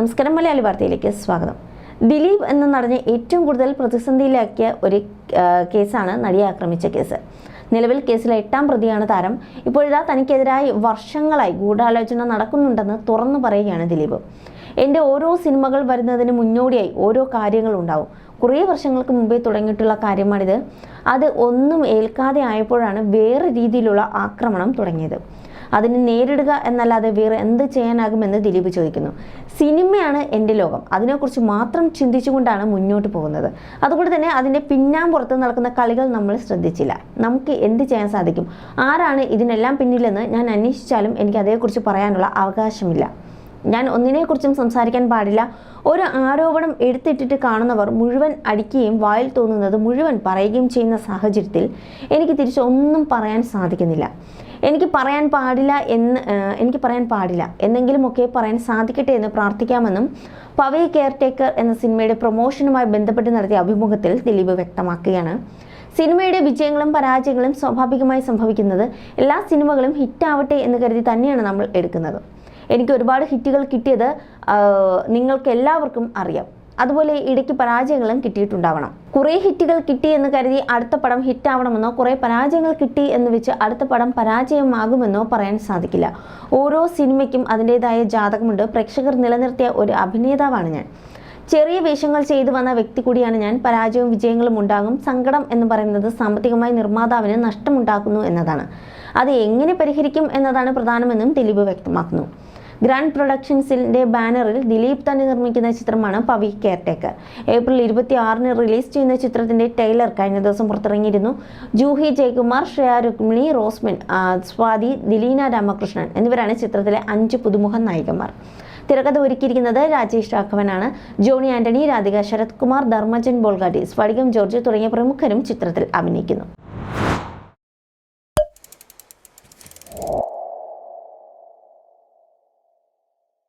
നമസ്കാരം മലയാളി വാർത്തയിലേക്ക് സ്വാഗതം. ദിലീപ് എന്ന നടനെ ഏറ്റവും കൂടുതൽ പ്രതിസന്ധിയിലാക്കിയ ഒരു കേസാണ് നടിയെ ആക്രമിച്ച കേസ്. നിലവിൽ കേസിലെ എട്ടാം പ്രതിയാണ് താരം. ഇപ്പോഴിതാ തനിക്കെതിരായി വർഷങ്ങളായി ഗൂഢാലോചന നടക്കുന്നുണ്ടെന്ന് തുറന്നു പറയുകയാണ് ദിലീപ്. എന്റെ ഓരോ സിനിമകൾ വരുന്നതിന് മുന്നോടിയായി ഓരോ കാര്യങ്ങളുണ്ടാവും കുറേ വർഷങ്ങൾക്ക് മുമ്പേ തുടങ്ങിയിട്ടുള്ള കാര്യമാണിത്. അത് ഒന്നും ഏൽക്കാതെ ആയപ്പോഴാണ് വേറെ രീതിയിലുള്ള ആക്രമണം തുടങ്ങിയത്. അതിനെ നേരിടുക എന്നല്ലാതെ വേറെ എന്ത് ചെയ്യാനാകുമെന്ന് ദിലീപ് ചോദിക്കുന്നു. സിനിമയാണ് എന്റെ ലോകം. അതിനെക്കുറിച്ച് മാത്രം ചിന്തിച്ചുകൊണ്ടാണ് മുന്നോട്ട് പോകുന്നത്. അതുകൊണ്ട് തന്നെ അതിന്റെ പിന്നാമ്പുറത്ത് നടക്കുന്ന കളികൾ നമ്മൾ ശ്രദ്ധിച്ചില്ല. നമുക്ക് എന്ത് ചെയ്യാൻ സാധിക്കും? ആരാണ് ഇതിനെല്ലാം പിന്നിലെന്ന് ഞാൻ അന്വേഷിച്ചാലും എനിക്ക് അതേക്കുറിച്ച് പറയാനുള്ള അവകാശമില്ല. ഞാൻ ഒന്നിനെക്കുറിച്ചും സംസാരിക്കാൻ പാടില്ല. ഒരു ആരോപണം എടുത്തിട്ടിട്ട് കാണുന്നവർ മുഴുവൻ അടിക്കുകയും വായിൽ തോന്നുന്നത് മുഴുവൻ പറയുകയും ചെയ്യുന്ന സാഹചര്യത്തിൽ എനിക്ക് തിരിച്ച് ഒന്നും പറയാൻ സാധിക്കുന്നില്ല. എനിക്ക് പറയാൻ പാടില്ല എന്ന് എനിക്ക് പറയാൻ പാടില്ല. എന്തെങ്കിലുമൊക്കെ പറയാൻ സാധിക്കട്ടെ എന്ന് പ്രാർത്ഥിക്കാമെന്നും പവേ കെയർടേക്കർ എന്ന സിനിമയുടെ പ്രൊമോഷനുമായി ബന്ധപ്പെട്ട് നടത്തിയ അഭിമുഖത്തിൽ ദിലീപ് വ്യക്തമാക്കുകയാണ്. സിനിമയുടെ വിജയങ്ങളും പരാജയങ്ങളും സ്വാഭാവികമായി സംഭവിക്കുന്നത് എല്ലാ സിനിമകളും ഹിറ്റാവട്ടെ എന്ന് കരുതി തന്നെയാണ് നമ്മൾ എടുക്കുന്നത്. എനിക്ക് ഒരുപാട് ഹിറ്റുകൾ കിട്ടിയത് നിങ്ങൾക്ക് എല്ലാവർക്കും അറിയാം. അതുപോലെ ഇടയ്ക്ക് പരാജയങ്ങളും കിട്ടിയിട്ടുണ്ടാവണം. കുറേ ഹിറ്റുകൾ കിട്ടി എന്ന് കരുതി അടുത്ത പടം ഹിറ്റാവണമെന്നോ കുറേ പരാജയങ്ങൾ കിട്ടി എന്ന് വെച്ച് അടുത്ത പടം പരാജയമാകുമെന്നോ പറയാൻ സാധിക്കില്ല. ഓരോ സിനിമയ്ക്കും അതിന്റെതായ ജാതകമുണ്ട്. പ്രേക്ഷകർ നിലനിർത്തിയ ഒരു അഭിനേതാവാണ് ഞാൻ. ചെറിയ വേഷങ്ങൾ ചെയ്തു വന്ന വ്യക്തി കൂടിയാണ് ഞാൻ. പരാജയവും വിജയങ്ങളും ഉണ്ടാകും. സങ്കടം എന്ന് പറയുന്നത് സാമ്പത്തികമായി നിർമ്മാതാവിന് നഷ്ടമുണ്ടാക്കുന്നു എന്നതാണ്. അത് എങ്ങനെ പരിഹരിക്കും എന്നതാണ് പ്രധാനമെന്നും ദിലീപ് വ്യക്തമാക്കുന്നു. ഗ്രാൻഡ് പ്രൊഡക്ഷൻസിന്റെ ബാനറിൽ ദിലീപ് തന്നെ നിർമ്മിക്കുന്ന ചിത്രമാണ് പവി കെയർടേക്കർ. ഏപ്രിൽ ഇരുപത്തി ആറിന് റിലീസ് ചെയ്യുന്ന ചിത്രത്തിന്റെ ടൈലർ കഴിഞ്ഞ ദിവസം പുറത്തിറങ്ങിയിരുന്നു. ജൂഹി ജയകുമാർ ശ്രേയ രുക്മിണി റോസ്മിൻ സ്വാതി ദിലീന രാമകൃഷ്ണൻ എന്നിവരാണ് ചിത്രത്തിലെ അഞ്ച് പുതുമുഖ നായികമാർ. തിരക്കഥ ഒരുക്കിയിരിക്കുന്നത് രാജേഷ് രാഘവനാണ്. ജോണി ആന്റണി രാധിക ശരത് കുമാർ ധർമ്മജൻ ബോൾഗാട്ടി സ്ഫടികം ജോർജ് തുടങ്ങിയ പ്രമുഖരും ചിത്രത്തിൽ അഭിനയിക്കുന്നു.